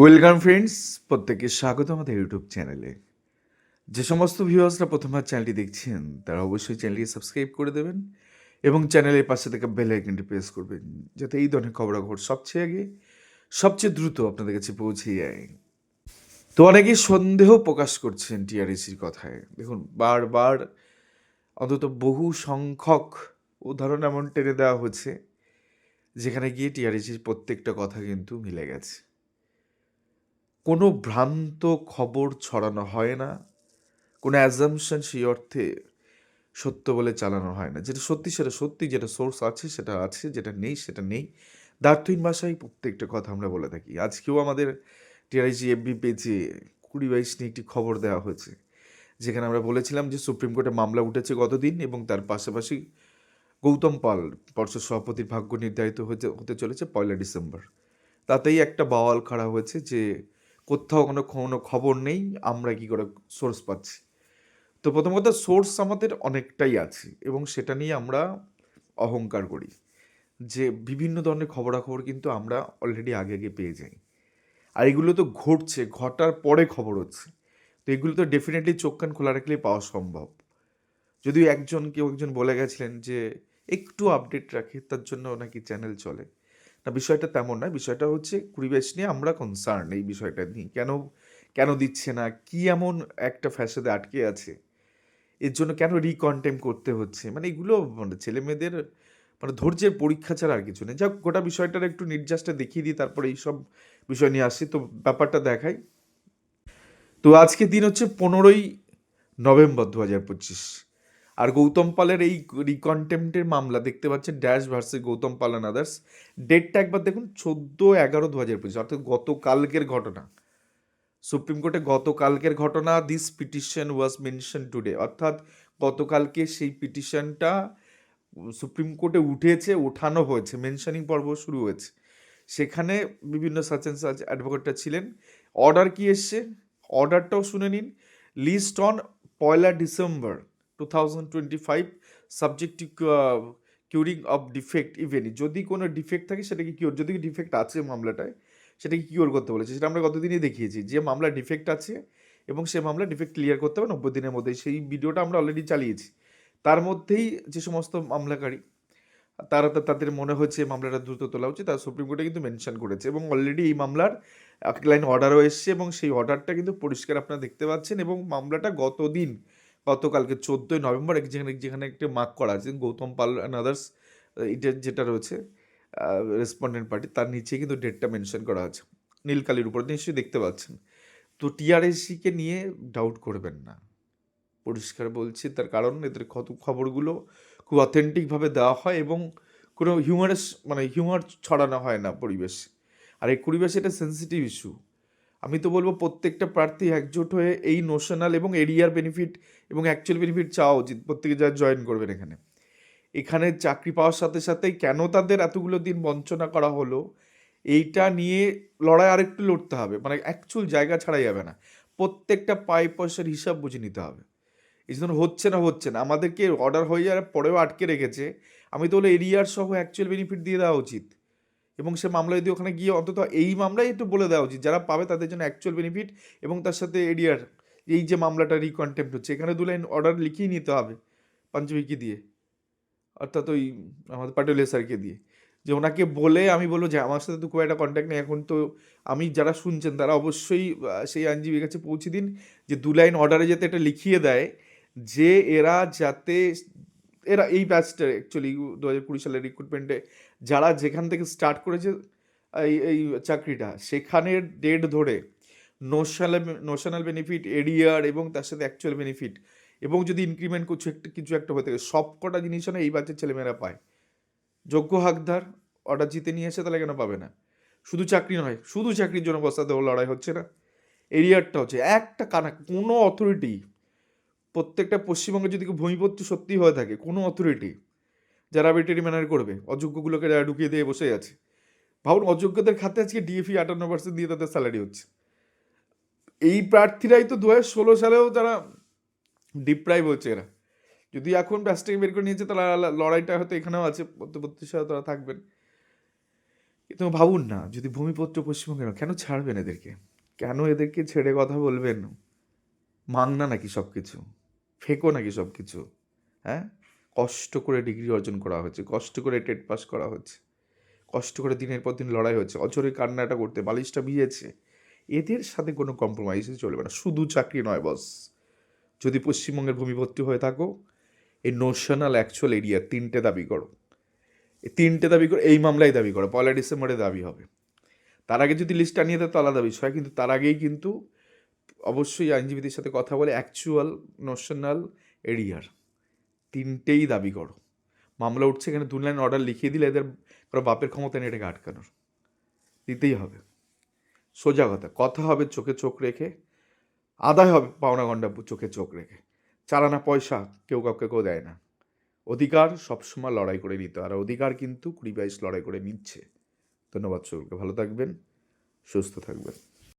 Welcome friends প্রত্যেককে স্বাগত আমাদের ইউটিউব চ্যানেলে যে সমস্ত ভিউয়ার্সরা প্রথমবার চ্যানেলটি দেখছেন, তারা অবশ্যই চ্যানেলটি সাবস্ক্রাইব করে দেবেন এবং চ্যানেলের পাশে থেকে বেল আইকনটি প্রেস করবেন, যাতে এই ধরনের খবরাখবর সবচেয়ে আগে, সবচেয়ে দ্রুত আপনাদের কাছে পৌঁছে যায়। তো অনেকেই সন্দেহ প্রকাশ করছেন টিআরএসির কথায়। দেখুন, বারবার অন্তত বহু সংখ্যক উদাহরণ এমন টেনে দেওয়া হচ্ছে, যেখানে গিয়ে টিআরএসির প্রত্যেকটা কথা কিন্তু মিলে গেছে। কোনো ভ্রান্ত খবর ছড়ানো হয় না, কোনো অ্যাজামশন সেই অর্থে সত্য বলে চালানো হয় না। যেটা সত্যি সেটা সত্যি, যেটা সোর্স আছে সেটা আছে, যেটা নেই সেটা নেই। দার্থহীন ভাষায় প্রত্যেকটা কথা আমরা বলে থাকি। আজকেও আমাদের টিআরআইজি এফবি পেজে কুড়ি বাইশ নিয়ে একটি খবর দেওয়া হয়েছে, যেখানে আমরা বলেছিলাম যে সুপ্রিম কোর্টে মামলা উঠেছে গতদিন এবং তার পাশাপাশি গৌতম পাল, পর্ষদ সভাপতির ভাগ্য নির্ধারিত হতে চলেছে পয়লা ডিসেম্বর। তাতেই একটা বাওয়াল খাড়া হয়েছে যে কোথাও কোনো কোনো খবর নেই, আমরা কি করে সোর্স পাচ্ছি? তো প্রথম কথা সোর্স আমাদের অনেকটাই আছে এবং সেটা নিয়ে আমরা অহংকার করি। যে বিভিন্ন ধরনের খবরাখবর কিন্তু আমরা অলরেডি আগে আগে পেয়ে যাই। আর এগুলো তো ঘটছে, ঘটার পরে খবর হচ্ছে। তো এগুলো তো ডেফিনেটলি চোখ, কান খোলা রাখলেই পাওয়া সম্ভব। যদিও একজন, কেউ একজন বলে গেছিলেন যে, একটু আপডেট রাখে, তার জন্য নাকি চ্যানেল চলে। না, বিষয়টা তেমন নয়। বিষয়টা হচ্ছে পরিবেশ নিয়ে আমরা কনসার্ন এই বিষয়টা নিয়ে। কেন কেন দিচ্ছে না? কি এমন একটা ফ্যাশনে আটকে আছে? এর জন্য কেন রিকন্টেম করতে হচ্ছে? মানে এগুলো মানে ছেলে মেয়েদের মানে ধৈর্যের পরীক্ষা ছাড়া আর কিছু নেই। যাক, গোটা বিষয়টার একটু নির্যাসটা দেখিয়ে দিই, তারপরে এইসব বিষয় নিয়ে আসি। তো ব্যাপারটা দেখাই। তো আজকে দিন হচ্ছে পনেরোই নভেম্বর দু হাজার পঁচিশ। আর গৌতম পালের এই রিকন্টেম্পটের মামলা, দেখতে পাচ্ছেন dash versus Gautam Pal and others ডেটটা একবার দেখুন, চোদ্দ এগারো দু হাজার পঁচিশ, অর্থাৎ গতকালকের ঘটনা। সুপ্রিম কোর্টে গতকালকের ঘটনা this petition was mention today অর্থাৎ গতকালকে সেই পিটিশনটা সুপ্রিম কোর্টে উঠেছে, ওঠানো হয়েছে মেনশনিং পর্ব শুরু হয়েছে। সেখানে বিভিন্ন সাচ অ্যান্ড সাচ অ্যাডভোকেটরা ছিলেন। অর্ডার কি এসছে? অর্ডারটাও শুনে নিন। List on Poila December two thousand twenty five subject to curing of defect if any যদি কোনো ডিফেক্ট থাকে, সেটাকে কিওর যদি ডিফেক্ট আছে মামলাটায়, সেটাকে কিওর করতে বলেছে। সেটা আমরা গতদিনই দেখিয়েছি যে মামলা ডিফেক্ট আছে এবং সে মামলা ডিফেক্ট ক্লিয়ার করতে হবে নব্বই দিনের মধ্যে সেই ভিডিওটা আমরা অলরেডি চালিয়েছি। তার মধ্যেই যে সমস্ত মামলাকারী, তারা তা- তাদের মনে হচ্ছে মামলাটা দ্রুত তোলা উচিত। তারা সুপ্রিম কোর্টে কিন্তু মেনশন করেছে এবং অলরেডি এই মামলার এক লাইন অর্ডারও এসছে এবং সেই অর্ডারটা কিন্তু পরিষ্কার আপনারা দেখতে পাচ্ছেন এবং মামলাটা গতদিন গতকালকে চোদ্দোই নভেম্বর এক- যেখানে যেখানে একটি মার্ক করা আছে, গৌতম পাল অ্যান্ড আদার্স এটা যেটা রয়েছে রেসপন্ডেন্ট পার্টি তার নিচে কিন্তু ডেটটা মেনশন করা আছে। নীলকালির উপর নিশ্চয়ই দেখতে পাচ্ছেন। তো টিআরএসিকে নিয়ে ডাউট করবেন না। পরিষ্কার বলছি, তার কারণ এদের কত খবরগুলো খুব অথেন্টিকভাবে দেওয়া হয় এবং কোনো হিউমারাস মানে হিউমার ছড়ানো হয় না পরিবেশ। আর এই পরিবেশ, এটা সেন্সিটিভ ইস্যু আমি তো বলব প্রত্যেকটা প্রার্থী একজোট হয়ে এই নোশনাল এবং এরিয়ার বেনিফিট এবং অ্যাকচুয়াল বেনিফিট চাওয়া উচিত প্রত্যেকে যা জয়েন করবেন এখানে। এখানে চাকরি পাওয়ার সাথে সাথেই কেন তাদের এতগুলো দিন বঞ্চনা করা হলো, এইটা নিয়ে লড়াই আরেকটু লড়তে হবে। মানে অ্যাকচুয়াল জায়গা ছাড়া যাবে না। প্রত্যেকটা পাই পয়সার হিসাব বুঝে নিতে হবে। এই জন্য হচ্ছে না হচ্ছে না। আমাদেরকে অর্ডার হয়ে যাওয়ার পরেও আটকে রেখেছে। আমি তো বলে এরিয়ার সহ অ্যাকচুয়াল বেনিফিট দিয়ে দেওয়া উচিত। এবং সে মামলা যদি ওখানে গিয়ে অন্তত এই মামলায় একটু বলে দেওয়া উচিত, যারা পাবে তাদের জন্য অ্যাকচুয়াল বেনিফিট এবং তার সাথে এরিয়ার এই যে মামলাটা রিকন্টেম্প হচ্ছে, এখানে দু লাইন অর্ডার লিখিয়ে নিতে হবে পাঞ্চবিকি দিয়ে, অর্থাৎ ওই আমাদের পাটেল স্যারকে দিয়ে, যে ওনাকে বলে আমি বলব যে আমার সাথে তো খুব একটা কন্ট্যাক্ট নেই, এখন তো আমি যারা শুনছেন তারা অবশ্যই সেই আইনজীবীর কাছে পৌঁছে দিন যে দু লাইন অর্ডারে যাতে এটা লিখিয়ে দেয়, যে এরা যাতে এরা এই ব্যাচটা অ্যাকচুয়ালি দু হাজার কুড়ি সালের রিক্রুটমেন্টে যারা যেখান থেকে স্টার্ট করেছে, এই এই চাকরিটা সেখানের ডেট ধরে নোশনাল নোশনাল বেনিফিট এরিয়ার এবং তার সাথে অ্যাকচুয়াল বেনিফিট এবং যদি ইনক্রিমেন্ট কিছু একটা কিছু একটা হয়ে থাকে সব কটা জিনিস না এই বাচ্চার ছেলেমেয়েরা পায়। যোগ্য হাকদার অর্ডার জিতে নিয়ে এসে তাহলে কেন পাবে না? শুধু চাকরি নয়, শুধু চাকরির জন্য বস্তাতে লড়াই হচ্ছে না। এরিয়ারটা হচ্ছে, একটা কানা, কোনো অথরিটি প্রত্যেকটা পশ্চিমবঙ্গে যদি কেউ ভূমিপত্তি সত্যি হয়ে থাকে, কোনো অথরিটি যারা আর্বিট্রারি ম্যানার করবে, অযোগ্যগুলোকে যারা ঢুকিয়ে দিয়ে বসে আছে, ভাবুন অযোগ্যদের খাতে আজকে ডিএফি আটান্ন পার্সেন্ট দিয়ে তাদের স্যালারি হচ্ছে। এই প্রার্থীরাই তো দু হাজার ষোলো সালেও তারা ডিপ্রাইভ হচ্ছে এরা। যদি এখন ব্যাসটাকে বের করে নিয়েছে, তাহলে লড়াইটা হয়তো এখানেও আছে মধ্যবর্তী সাথে তারা থাকবেন। কিন্তু ভাবুন না, যদি ভূমিপত্র পশ্চিমবঙ্গের কেন ছাড়বেন এদেরকে? কেন এদেরকে ছেড়ে কথা বলবেন? মাংনা নাকি সব কিছু ফেকো নাকি সব কিছু? হ্যাঁ? কষ্ট করে ডিগ্রি অর্জন করা হচ্ছে, কষ্ট করে টেট পাস করা হচ্ছে, কষ্ট করে দিনের পর দিন লড়াই হচ্ছে অচরে কান্নাটা করতে, বালিশটা ভিজেছে। এদের সাথে কোনো কম্প্রোমাইজে চলবে না, শুধু চাকরি নয় বস যদি পশ্চিমবঙ্গের ভূমিপত্তি হয়ে থাকো, এই নোশনাল অ্যাকচুয়াল এরিয়া তিনটে দাবি করো। এই তিনটে দাবি করো, এই মামলায় দাবি করো, পয়লা ডিসেম্বরে দাবি হবে। তার আগে যদি লিস্ট আনিয়ে দেয় তো আলাদা বিষয়, কিন্তু তার আগেই কিন্তু অবশ্যই আইনজীবীদের সাথে কথা বলে অ্যাকচুয়াল নোশনাল এরিয়ার তিনটেই দাবি করো। মামলা উঠছে এখানে দু লাইন অর্ডার লিখিয়ে দিলে এদের কারও বাপের ক্ষমতা নেই এটাকে আটকানোর। দিতেই হবে। সোজা কথা কথা হবে চোখে চোখ রেখে, আদায় হবে পাওনা গন্ডা চোখে চোখ রেখে। চালানা পয়সা কেউ কাউকে কেউ দেয় না। অধিকার সবসময় লড়াই করে নিতে আর অধিকার কিন্তু কুড়ি বাইশ লড়াই করে নিচ্ছে। ধন্যবাদ সকলকে, ভালো থাকবেন, সুস্থ থাকবেন।